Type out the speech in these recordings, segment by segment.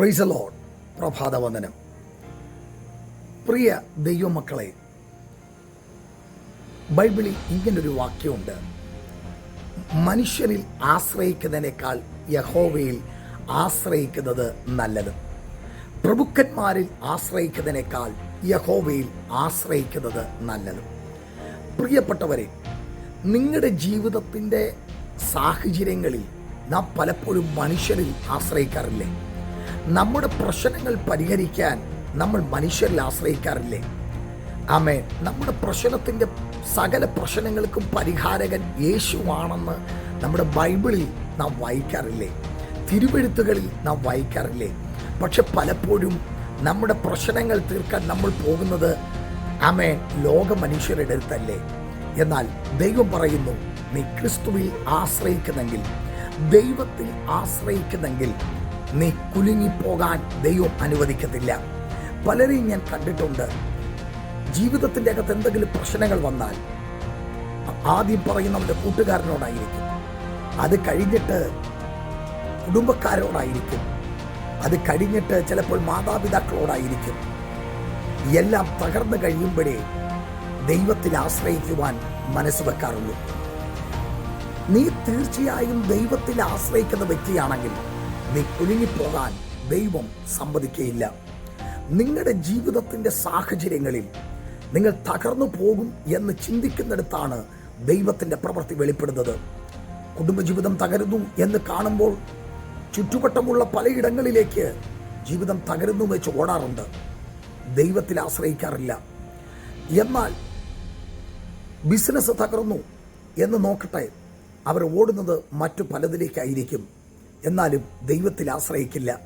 Price load പ്രഭാതവന്ദനം പ്രിയ ദൈവമക്കളെ ബൈബിളിൽ ഇങ്ങനൊരു വാക്യമുണ്ട്. മനുഷ്യനിൽ ആശ്രയിക്കുന്നതിനേക്കാൾ യഹോവയിൽ ആശ്രയിക്കുന്നത് നല്ലത്. പ്രഭുക്കന്മാരിൽ ആശ്രയിക്കുന്നതിനേക്കാൾ യഹോവയിൽ ആശ്രയിക്കുന്നത് നല്ലത്. പ്രിയപ്പെട്ടവരെ നിങ്ങളുടെ ജീവിതത്തിന്റെ സാഹചര്യങ്ങളിൽ നാം പലപ്പോഴും മനുഷ്യരിൽ ആശ്രയിക്കാറില്ലേ? നമ്മുടെ പ്രശ്നങ്ങൾ പരിഹരിക്കാൻ നമ്മൾ മനുഷ്യരിൽ ആശ്രയിക്കാറില്ലേ? ആമേ നമ്മുടെ പ്രശ്നത്തിന്റെ സകല പ്രശ്നങ്ങൾക്കും പരിഹാരകൻ യേശുവാണെന്ന് നമ്മുടെ ബൈബിളിൽ നാം വായിക്കാറില്ലേ? തിരുവെഴുത്തുകളിൽ നാം വായിക്കാറില്ലേ? പക്ഷെ പലപ്പോഴും നമ്മുടെ പ്രശ്നങ്ങൾ തീർക്കാൻ നമ്മൾ പോകുന്നത് ആമേ ലോക മനുഷ്യരുടെ അടുത്തല്ലേ? എന്നാൽ ദൈവം പറയുന്നു നീ ക്രിസ്തുവിൽ ആശ്രയിക്കുന്നെങ്കിൽ ദൈവത്തിൽ ആശ്രയിക്കുന്നെങ്കിൽ നീ കുലുങ്ങിപ്പോകാൻ ദൈവം അനുവദിക്കത്തില്ല. പലരെയും ഞാൻ കണ്ടിട്ടുണ്ട്. ജീവിതത്തിന്റെ അകത്ത് എന്തെങ്കിലും പ്രശ്നങ്ങൾ വന്നാൽ ആദ്യം പറയുന്നവന്റെ കൂട്ടുകാരനോടായിരിക്കും. അത് കഴിഞ്ഞിട്ട് കുടുംബക്കാരോടായിരിക്കും. അത് കഴിഞ്ഞിട്ട് ചിലപ്പോൾ മാതാപിതാക്കളോടായിരിക്കും. എല്ലാം തകർന്നു കഴിയുമ്പോഴേ ദൈവത്തിൽ ആശ്രയിക്കുവാൻ മനസ്സ് വെക്കാറുള്ളൂ. നീ തീർച്ചയായും ദൈവത്തിൽ ആശ്രയിക്കുന്ന വ്യക്തിയാണെങ്കിൽ നീ കുലുങ്ങിപ്പോകാൻ ദൈവം സമ്മതിക്കുകയില്ല നിങ്ങളുടെ ജീവിതത്തിന്റെ സാഹചര്യങ്ങളിൽ നിങ്ങൾ തകർന്നു പോകും എന്ന് ചിന്തിക്കുന്നിടത്താണ് ദൈവത്തിന്റെ പ്രവൃത്തി വെളിപ്പെടുന്നത്. കുടുംബജീവിതം തകരുന്നു എന്ന് കാണുമ്പോൾ ചുറ്റുവട്ടമുള്ള പലയിടങ്ങളിലേക്ക് ജീവിതം തകരുന്നു വെച്ച് ഓടാറുണ്ട്. ദൈവത്തിൽ ആശ്രയിക്കാറില്ല. എന്നാൽ ബിസിനസ് തകർന്നു എന്ന് നോക്കട്ടെ അവർ ഓടുന്നത് മറ്റു പലതിലേക്കായിരിക്കും. എന്നാലും ദൈവത്തിൽ ആശ്രയിക്കില്ല.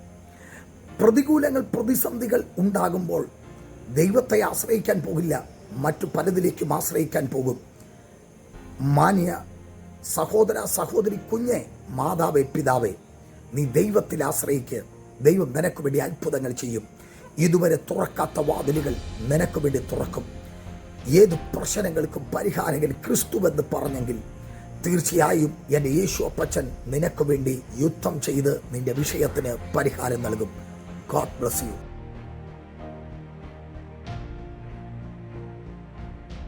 പ്രതികൂലങ്ങൾ പ്രതിസന്ധികൾ ഉണ്ടാകുമ്പോൾ ദൈവത്തെ ആശ്രയിക്കാൻ പോകില്ല. മറ്റു പലതിലേക്കും ആശ്രയിക്കാൻ പോകും. മാന്യ സഹോദര സഹോദരി കുഞ്ഞെ മാതാവേ പിതാവേ നീ ദൈവത്തിൽ ആശ്രയിക്ക്. ദൈവം നിനക്ക് വേണ്ടി അത്ഭുതങ്ങൾ ചെയ്യും. ഇതുവരെ തുറക്കാത്ത വാതിലുകൾ നിനക്ക് വേണ്ടി തുറക്കും. ഏത് പ്രശ്നങ്ങൾക്കും പരിഹാരങ്ങൾ ക്രിസ്തുവെന്ന് പറഞ്ഞെങ്കിൽ തീർച്ചയായും എന്റെ യേശു അപ്പച്ചൻ നിനക്ക് വേണ്ടി യുദ്ധം ചെയ്ത് നിന്റെ വിഷയത്തിന് പരിഹാരം നൽകും. God bless you